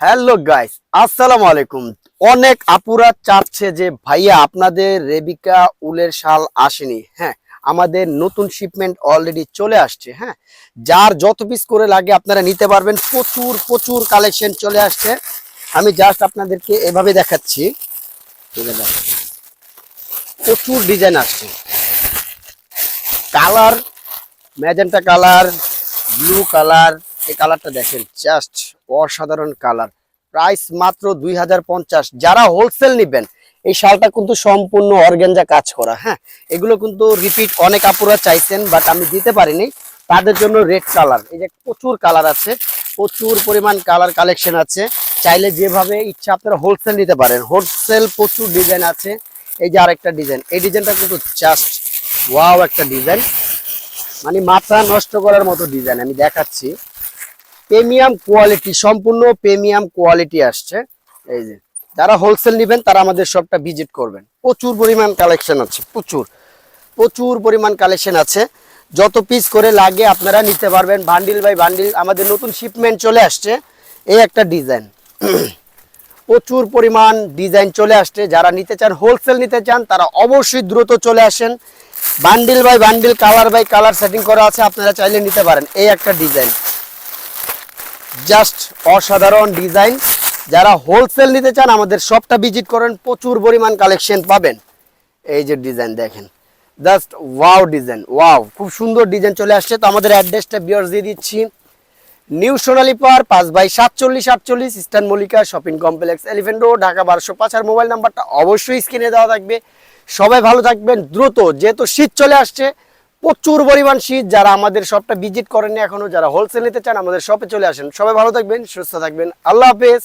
Hello guys আসসালামু আলাইকুম অনেক আপুরা চাচ্ছে যে, ভাইয়া, আপনাদের রেবিকা উলের শাল আসেনি। হ্যাঁ আমাদের নতুন শিপমেন্ট অলরেডি চলে আসছে হ্যাঁ। যার যত পিস করে লাগে আপনারা নিতে পারবেন। প্রচুর প্রচুর কালেকশন চলে আসছে। আমি জাস্ট আপনাদেরকে এভাবে দেখাচ্ছি। প্রচুর ডিজাইন আসছে। Colour magenta colour blue colour এই কালারটা দেখেন জাস্ট অসাধারণ কালার। প্রাইস মাত্র দুই হাজার পঞ্চাশ। যারা হোলসেল নেবেন, এই শালটা কিন্তু সম্পূর্ণ অর্গেঞ্জা কাজ করা হ্যাঁ? এগুলো কিন্তু রিপিট অনেক আপুরা চাইছেন বাট আমি দিতে পারিনি। তাদের জন্য রেড কালার এই যে প্রচুর কালার আছে, প্রচুর পরিমাণ কালার কালেকশন আছে। চাইলে যেভাবে ইচ্ছা আপনারা হোলসেল নিতে পারেন। হোলসেল প্রচুর ডিজাইন আছে। এই যে আরেকটা ডিজাইন এই ডিজাইনটা কিন্তু জাস্ট ওয়াও একটা ডিজাইন মানে মাথা নষ্ট করার মতো ডিজাইন আমি দেখাচ্ছি। প্রিমিয়াম কোয়ালিটি, সম্পূর্ণ প্রিমিয়াম কোয়ালিটি আসছে। এই যে, যারা হোলসেল নেবেন, তারা আমাদের শপটা ভিজিট করবেন। প্রচুর পরিমাণ কালেকশন আছে, প্রচুর। প্রচুর পরিমাণ কালেকশন আছে। যত পিস করে লাগে আপনারা নিতে পারবেন। বান্ডিল বাই বান্ডিল আমাদের নতুন শিপমেন্ট চলে আসছে। এই একটা ডিজাইন প্রচুর পরিমাণ ডিজাইন চলে আসছে। যারা নিতে চান হোলসেল নিতে চান, তারা অবশ্যই দ্রুত চলে আসেন। Bundle by bundle colour by colour setting করা আছে। আপনারা চাইলে নিতে পারেন। এই একটা ডিজাইন জাস্ট অসাধারণ ডিজাইন। যারা হোলসেল নিতে চান, আমাদের শপটা ভিজিট করেন, প্রচুর পরিমাণ কালেকশন পাবেন। এই যে ডিজাইন দেখেন জাস্ট ওয়াও ডিজাইন ওয়াও খুব সুন্দর ডিজাইন চলে আসছে। তো আমাদের অ্যাড্রেসটা বিয়ার্স দিয়ে দিচ্ছি। নিউ সোনালী পার, পাঁচ বাই সাতচল্লিশ আটচল্লিশ, eastern Mallika shopping complex elephant road Dhaka বারোশো পাঁচ। আর মোবাইল নাম্বারটা অবশ্যই স্ক্রিনে দেওয়া থাকবে। সবাই ভালো থাকবেন, দ্রুত, যেহেতু শীত চলে আসছে প্রচুর পরিমাণ শীত যারা আমাদের শপটা ভিজিট করেননি এখনও, যারা হোলসেল নিতে চান আমাদের শপে চলে আসেন। সবাই ভালো থাকবেন, সুস্থ থাকবেন। আল্লাহ হাফেজ।